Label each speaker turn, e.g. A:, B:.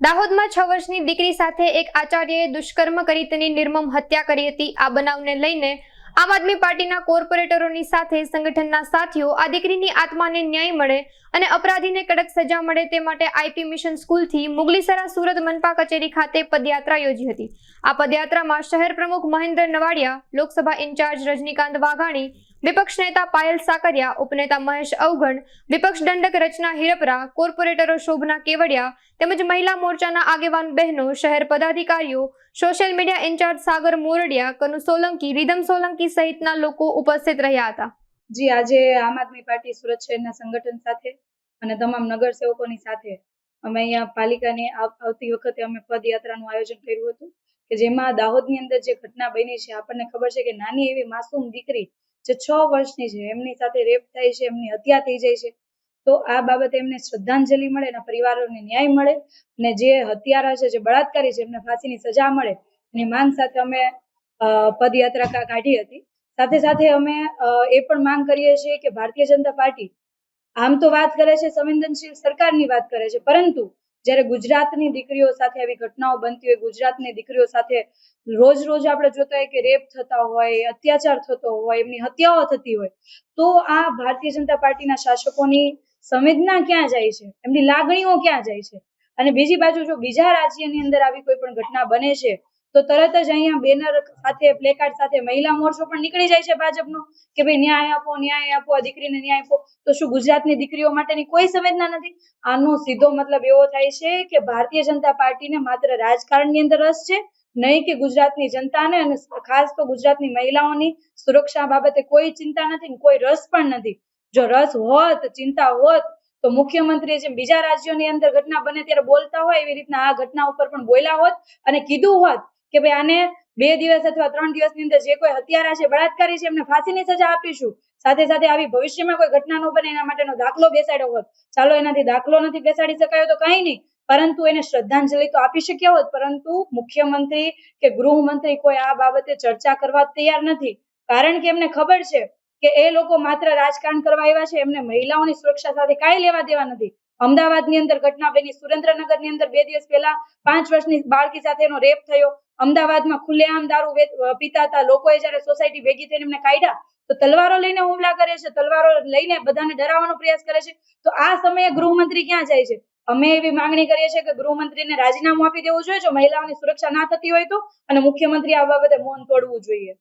A: દાહોદમાં છ વર્ષની દીકરી સાથે એક આચાર્યએ દુષ્કર્મ કરી તેની નિર્મમ હત્યા કરી હતી. આ બનાવને લઈને આમ આદમી પાર્ટીના કોર્પોરેટરોની સાથે સંગઠનના સાથીઓ આ દીકરીની આત્માને ન્યાય મળે અને અપરાધીને કડક સજા મળે તે માટે આઈપી મિશન સ્કૂલથી મુગલીસરા સુરત મનપા કચેરી ખાતે પદયાત્રા યોજી હતી. આ પદયાત્રામાં શહેર પ્રમુખ મહેન્દ્ર નવાડિયા, લોકસભા ઇન્ચાર્જ રજનીકાંત વાઘાણી વિપક્ષ નેતા પાયલ સાકરિયા, ઉપનેતા મહેશ અવગણ, વિપક્ષ દંડક રચના હિરપરા, કોર્પોરેટરો શોભના કેવડિયા તેમજ મહિલા મોરચાના આગેવાન બહેનો, શહેર પદાધિકારીઓ, social media incharge Sagar Moradiya, Kanu Solanki, Ridham Solanki સહિતના લોકો ઉપસ્થિત રહ્યા હતા.
B: જી, આજે આમ આદમી પાર્ટી સુરત શહેરના સંગઠન સાથે અને તમામ નગરસેવકોની સાથે અમે અહીંયા પાલિકાની આવતી વખતે અમે પદયાત્રાનું આયોજન કર્યું હતું કે જેમાં દાહોદની અંદર જે ઘટના બની છે, આપણને ખબર છે કે નાની એવી માસૂમ દીકરી જે છ વર્ષની છે, એમની સાથે રેપ થાય છે, એમની હત્યા થઈ જાય છે, તો આ બાબતે એમને શ્રદ્ધાંજલિ મળે એના પરિવારોને ન્યાય મળે અને જે હત્યારા છે, જે બળાત્કારી છે, એમને ફાંસીની સજા મળે. એની માંગ સાથે અમે પદયાત્રા કાઢી હતી. સાથે સાથે અમે એ પણ માંગ કરીએ છીએ કે ભારતીય જનતા પાર્ટી આમ તો વાત કરે છે, સંવેદનશીલ સરકારની વાત કરે છે, પરંતુ જ્યારે ગુજરાતની દીકરીઓ સાથે આવી ઘટનાઓ બનતી હોય, ગુજરાતની દીકરીઓ સાથે રોજ રોજ આપણે જોતા હોય કે રેપ થતા હોય, અત્યાચાર થતો હોય, એમની હત્યાઓ થતી હોય, તો આ ભારતીય જનતા પાર્ટીના શાસકોની સંવેદના ક્યાં જાય છે? એમની લાગણીઓ ક્યાં જાય છે? અને બીજી બાજુ જો બીજા રાજ્યની અંદર આવી કોઈ પણ ઘટના બને છે તો તરત જ અહીંયા બેનર સાથે, પ્લેકાર્ડ સાથે મહિલા મોરચો પણ નીકળી જાય છે ભાજપનો, કે ભાઈ ન્યાય આપો ન્યાય આપો, આ દીકરીને ન્યાય આપો. તો શું ગુજરાતની દીકરીઓ માટેની કોઈ સંવેદના નથી? આનો સીધો મતલબ એવો થાય છે કે ભારતીય જનતા પાર્ટીને માત્ર રાજકારણની અંદર રસ છે, નહીં કે ગુજરાતની જનતાને અને ખાસ તો ગુજરાતની મહિલાઓની સુરક્ષા બાબતે કોઈ ચિંતા નથી કોઈ રસ પણ નથી. જો રસ હોત, ચિંતા હોત, તો મુખ્યમંત્રી જેમ બીજા રાજ્યોની અંદર ઘટના બને ત્યારે બોલતા હોય એવી રીતના આ ઘટના ઉપર પણ બોલ્યા હોત અને કીધું હોત કે ભાઈ આને બે દિવસ અથવા ત્રણ દિવસની અંદર જે કોઈ હત્યારા છે, બળાત્કારી છે, એમને ફાંસીની સજા આપીશું. સાથે સાથે આવી ભવિષ્યમાં કોઈ ઘટના ન બને એના માટેનો દાખલો બેસાડ્યો હોત. ચાલો એનાથી દાખલો નથી બેસાડી શકાયો તો કંઈ નહીં. પરંતુ એને શ્રદ્ધાંજલિ તો આપી શક્યા હોત. પરંતુ મુખ્યમંત્રી કે ગૃહમંત્રી કોઈ આ બાબતે ચર્ચા કરવા તૈયાર નથી. કારણ કે એમને ખબર છે કે એ લોકો માત્ર રાજકારણ કરવા આવ્યા છે. એમને મહિલાઓની સુરક્ષા સાથે કાંઈ લેવા દેવા નથી. અમદાવાદની અંદર ઘટના બની, સુરેન્દ્રનગરની અંદર બે દિવસ પહેલા પાંચ વર્ષની બાળકી સાથે એનો રેપ થયો. અમદાવાદમાં ખુલ્લેઆમ દારૂ પીતા હતા. લોકોએ જ્યારે સોસાયટી ભેગી થઈને એમને કાઢ્યા, તો તલવારો લઈને હુમલા કરે છે. તલવારો લઈને બધાને ડરાવવાનો પ્રયાસ કરે છે. તો આ સમયે ગૃહમંત્રી ક્યાં જાય છે? અમે એવી માંગણી કરીએ છીએ કે ગૃહમંત્રીને રાજીનામું આપી દેવું જોઈએ. જો મહિલાઓની સુરક્ષા ના થતી હોય તો, અને મુખ્યમંત્રી આ બાબતે મૌન તોડવું જોઈએ.